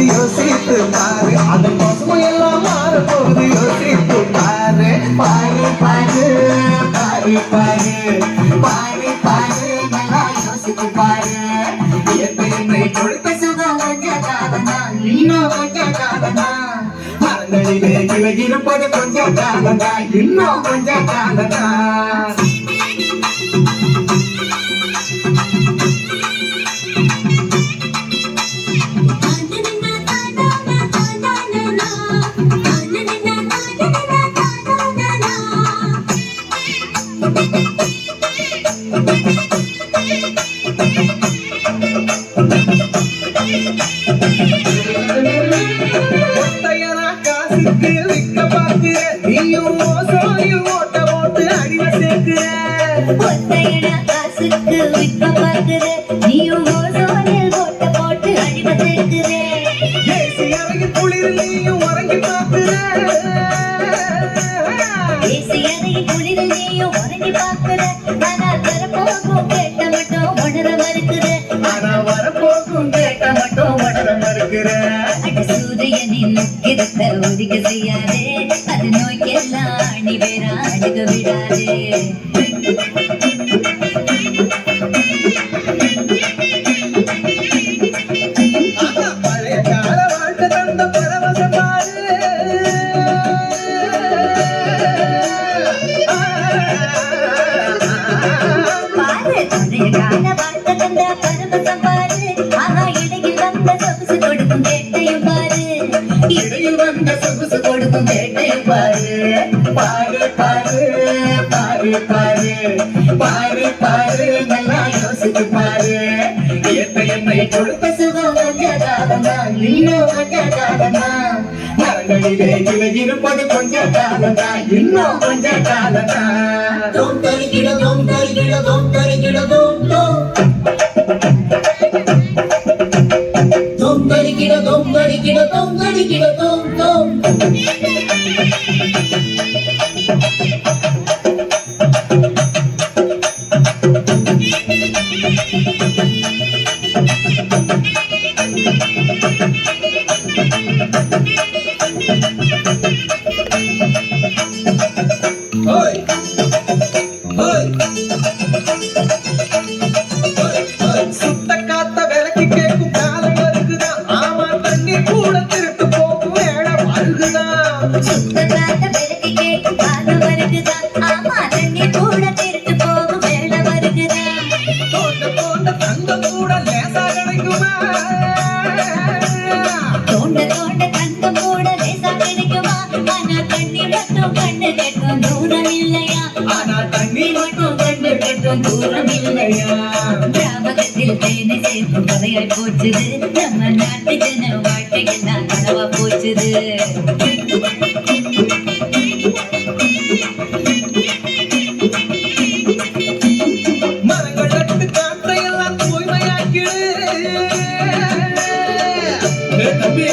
போகுது யோசித்து பாரு. அதன் பசுமை எல்லாம் மாற போகுது யோசித்து பாரு. பாரு பாரு பாரு பாரு. பாரு பாரு நல்லா யோசித்து பாரு. கொடுத்த சுகம் கொஞ்ச காலம்தான் இன்னும் கொஞ்ச காலம்தான் மரங்களிலே இன்னும் கொஞ்ச காலம்தான் குளிர் நீயும் உறங்கி பார்க்கிற. வரப்போக்கும் கேட்ட மட்டும் உணர மறுக்கிற சூரியனின் முக்கிரத்தை ஒதுக்க செய்யாதே அது நோய்க்கெல்லாம் அணி அணுக விடாதே பாரு பாரு பழைய கால வாழ்க்கை தந்த பரவசம் பாரு பாரு பாரு பாரு பாரு பாரு. பாரு பாரு நல்லா யோசித்து பாரு. இயற்கை என்னை கொடுத்த சுகம் கொஞ்ச இன்னும் கொஞ்ச காலம்தான் மரங்களிலே கிளை இருப்பது கொஞ்ச காலம்தான் இன்னும் கொஞ்ச காலம்தான் தோம் தருகிட தோம் தருகிட தோம் தருகிட தோம் தோம் தோம் தருகிட தோம் தருகிட தோம் தருகிட கண்டு தூரம் இல்லையா ஞாபகத்தில் தேனை சேர்க்கும் கதையாய் போச்சுது. நம்ம நாட்டு ஜன கனவா போச்சுது. மரங்கள் தம்பி,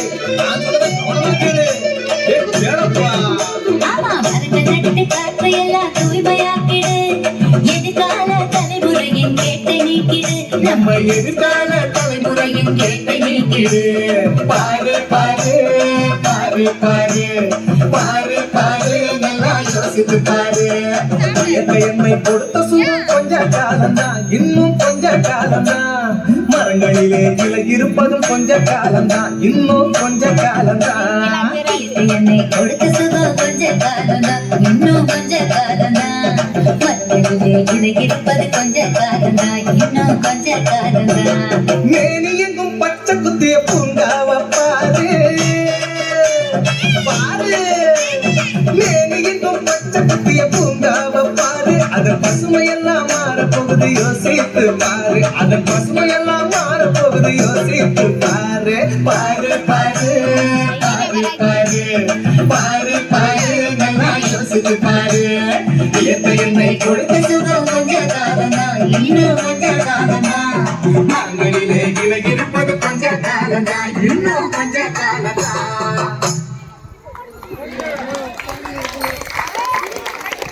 எதிர்கால தலைமுறையின் கேட்டை நீக்கிடு. நம்ம எதிர்கால தலைமுறையின் கேட்டை நீக்கிடு. பாரு பாரு பாரு பாரு. பாரு பாரு நல்லா யோசித்து பாரு. என்னை கொடுத்த சுகம் கொஞ்ச காலம்தான். இன்னும் கொஞ்ச காலம்தான். மரங்களிலே இலை இருப்பதும் கொஞ்ச காலம்தான். இன்னும் கொஞ்ச காலம்தான். இயற்கை என்னை கொடுத்த சுகம் கொஞ்ச காலம்தான். இன்னும் கொஞ்ச காலம்தான். மரங்களிலே இலை இருப்பது கொஞ்ச காலம்தான். இன்னும் கொஞ்ச காலம்தான். மேனி எங்கும் பச்சை குத்திய பூங்காவ பாரு. பாரு. மேனி எங்கும் பச்சை குத்திய பூங்காவ பாரு. அதன் பசுமையெல்லாம் மாறப்போகுது யோசித்து பாரு. அதன் பசுமையெல்லாம் மாறப்போகுது யோசித்து பாரு. பாரு பாரு. பாரு பாரு. பாரு பாரு. நல்லா யோசித்து பாரு. இயற்கை என்னை கொடுத்து